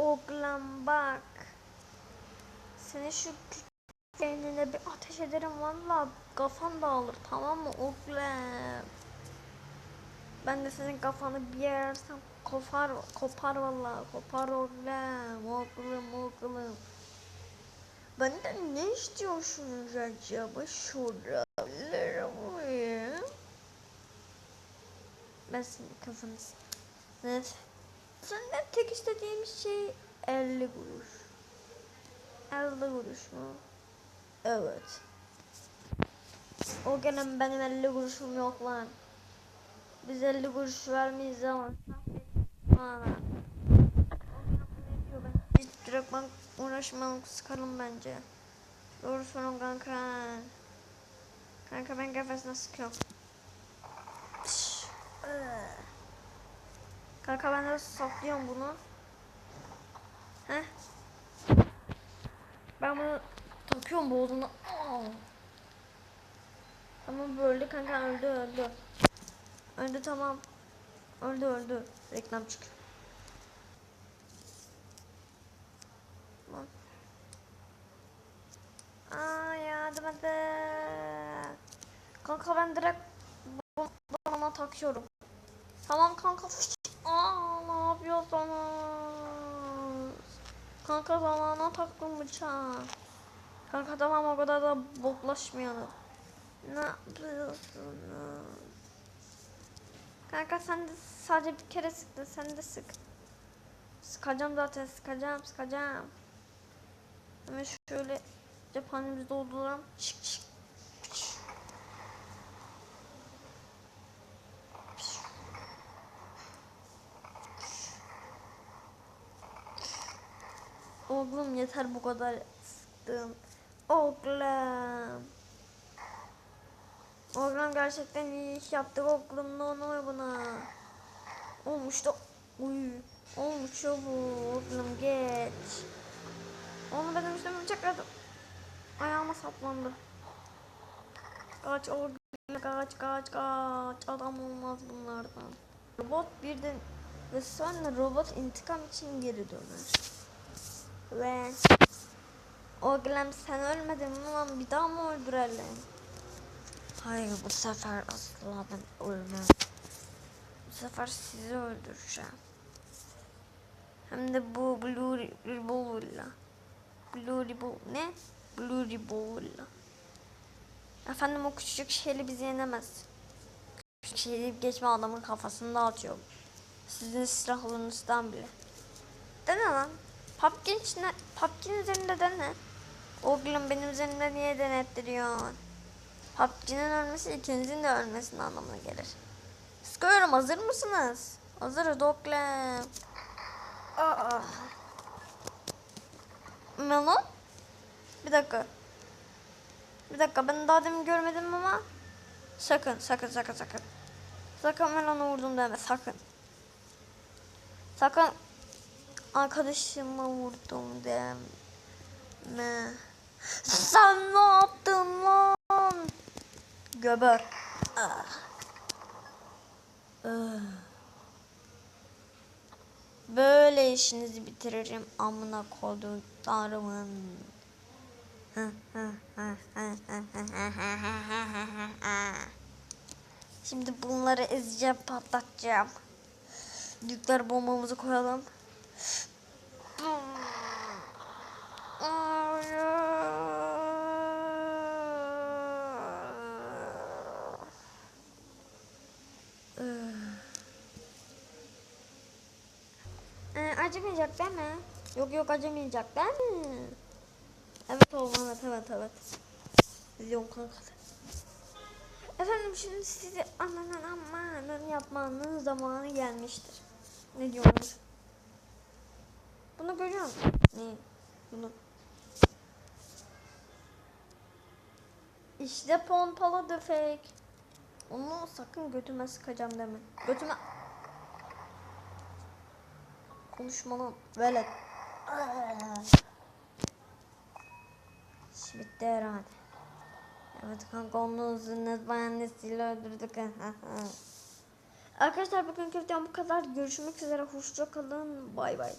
Oğlum bak. Seni şu küçük beynine bir ateş ederim valla kafan dağılır tamam mı oğlum? Ben de senin kafanı bir yersem kopar kopar valla kopar oğlum oğlum oğlum. Benden ne istiyorsunuz acaba şuraları mı? Ben senin kafanı Evet. Senden tek istediğim şey 50 kuruş. 50 kuruş mu? Evet. O gelen benim 50 kuruşum yok lan. Biz 50 kuruş vermeyiz ama. Bana. Hiç direkt ben uğraşmam sıkarım bence. Doğru sorun kanka. Kanka ben kafasına sıkıyorum. Pişt. Kanka ben de saklıyorum bunu. Heh. Ben bunu takıyorum boğazına. Aa. Tamam böyle kanka öldü öldü. Öldü tamam. Öldü öldü. Reklam çık. Tamam. Aa yardım edin. Kanka ben direkt bana takıyorum. Tamam kanka. Aa ne yapıyorsunuz? Kanka zamana taktım bıçağı. Kanka tamam o kadar da boklaşmayalım. Ne yapıyorsunuz? Kanka sen de sadece bir kere sıktın sen de sık. Sıkacağım zaten sıkacağım sıkacağım. Hemen şöyle cephanemizi dolduralım. Çık çık. Oğlum yeter bu kadar sıktım. Oğlum. Oğlum gerçekten iyi iş yaptık oğlum ne oluyor buna? Olmuş da uy. Olmuş ya oğlum geç. Onu benim üstüme bıçakladım. Ayağıma saplandı. Kaç oğlum kaç kaç kaç adam olmaz bunlardan. Robot birden ve sonra robot intikam için geri döner. Ve Oğlum sen ölmedin mi lan bir daha mı öldürelim? Hayır bu sefer asla ben ölmem. Bu sefer sizi öldüreceğim. Hem de bu Blue Revolver'la. Blue Revolver ne? Blue Revolver'la. Efendim o küçücük şeyle bizi yenemez. Küçük şey deyip geçme adamın kafasını dağıtıyor. Sizin silahlarınızdan bile. Dene lan. PUBG'nin içine, PUBG'nin üzerinde dene. Oğlum benim üzerimde niye denettiriyorsun? PUBG'nin ölmesi ikinizin de ölmesinin anlamına gelir. Sıkıyorum hazır mısınız? Hazırız oğlum. Aa. Melon? Bir dakika. Bir dakika ben daha demin görmedim ama. Sakın sakın sakın sakın. Sakın Melon'u vurdum deme sakın. Sakın arkadaşıma vurdum deme. Sen ne yaptın lan? Göber. Böyle işinizi bitiririm amına koyduklarımın. Şimdi bunları ezeceğim, patlatacağım. Nükleer bombamızı koyalım. Ee, acımayacak değil mi? Yok yok acımayacak değil mi? Evet oğlum evet evet evet. Biliyorum kanka. Efendim şimdi sizi anan amanın yapmanın zamanı gelmiştir. Ne diyorsunuz? Bunu görüyor musun? Ne? Bunu. İşte pompalı tüfek. Onu sakın götüme sıkacağım deme. Götüme... Konuşma lan. Velet. İş bitti herhalde. Evet kanka onu uzun bahanesiyle öldürdük. Arkadaşlar bugünkü videom bu kadar. Görüşmek üzere. Hoşça kalın. Bay bay.